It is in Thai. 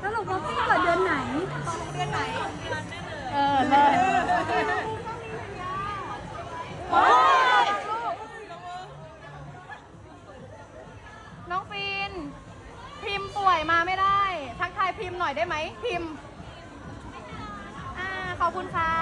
แล้วหลวงพ่อพี่เกิดเดือนไหน เดือนไหนเออเลิศโอ้ยน้องฟิน พิมพ์ป่วยมาไม่ได้ ทักทายพิมพ์หน่อยได้ไหม พิมพ์ อ่า ขอบคุณค่ะ